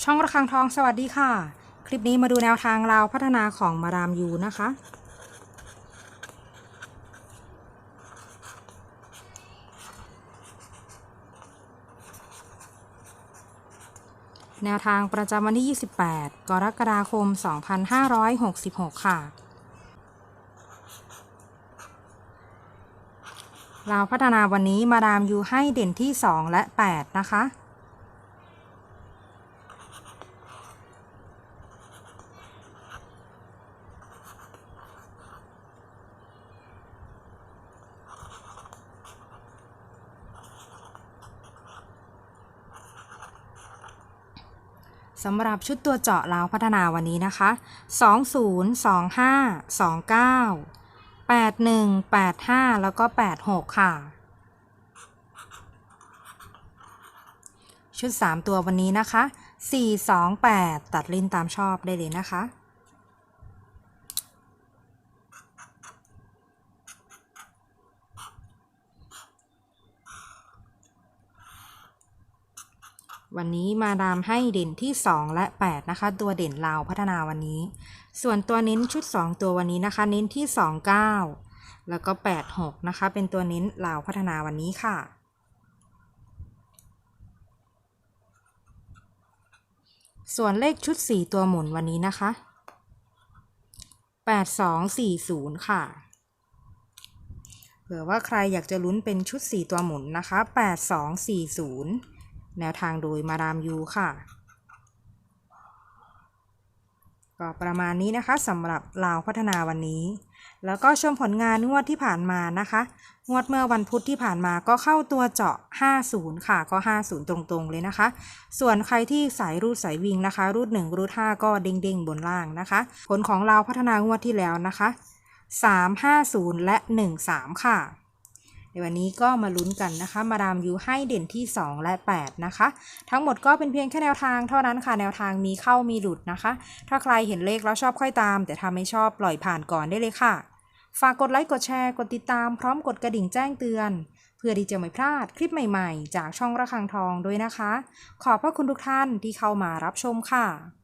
ช่องระฆังทองสวัสดีค่ะ คลิปนี้มาดูแนวทางราวพัฒนาของมาดามยูนะคะ แนวทางประจำวันที่ 28 กรกฎาคม 2566 ค่ะราวพัฒนาวันนี้มาดามยูให้เด่นที่ 2 และ 8 นะคะ สำหรับชุดตัวเจาะลาวพัฒนาวันนี้นะคะ 20 25 29 81 85 แล้วก็ 86 ค่ะ ชุด 3 ตัววันนี้นะคะ 4 2 8 ตัดลิ้นตามชอบได้เลยนะคะ วันนี้มาดามให้เด่นที่ 2 และ 8 นะคะ ตัวเด่นลาวพัฒนาวันนี้ ส่วนตัวเน้นชุด 2 ตัววันนี้นะคะ เน้นที่ 29 แล้วก็ 86 นะคะ เป็นตัวเน้นลาวพัฒนาวันนี้ค่ะ ส่วนเลขชุด 4 ตัวหมุนวันนี้นะคะ 8240 ค่ะเผื่อว่าใครอยากจะลุ้นเป็นชุด 4 ตัวหมุนนะคะ 8240 แนวทางโดยมาดามยูค่ะ ก็ประมาณนี้นะคะสำหรับลาวพัฒนาวันนี้ แล้วก็ชมผลงานงวดที่ผ่านมานะคะ งวดเมื่อวันพุธที่ผ่านมาก็เข้าตัวเจาะ 50 ค่ะ ก็ 50 ตรงๆ เลยนะคะ ส่วนใครที่สายรูดสายวิ่งนะคะ รูด 1 รูด 5 ก็เด้งๆ บนล่างนะคะ ผลของลาวพัฒนางวดที่แล้วนะคะ 350 และ 13 ค่ะ ในวันนี้ก็มาลุ้นกันนะคะ มาดามยูให้เด่นที่ 2 และ 8 นะคะ ทั้งหมดก็เป็นเพียงแค่แนวทางเท่านั้นค่ะ แนวทางมีเข้ามีหลุดนะคะ ถ้าใครเห็นเลขแล้วชอบค่อยตาม แต่ถ้าไม่ชอบปล่อยผ่านก่อนได้เลยค่ะ ฝากกดไลค์กดแชร์กดติดตามพร้อมกดกระดิ่งแจ้งเตือนเพื่อที่จะไม่พลาดคลิปใหม่ ๆ จากช่องระฆังทองด้วยนะคะ ขอบพระคุณทุกท่านที่เข้ามารับชมค่ะ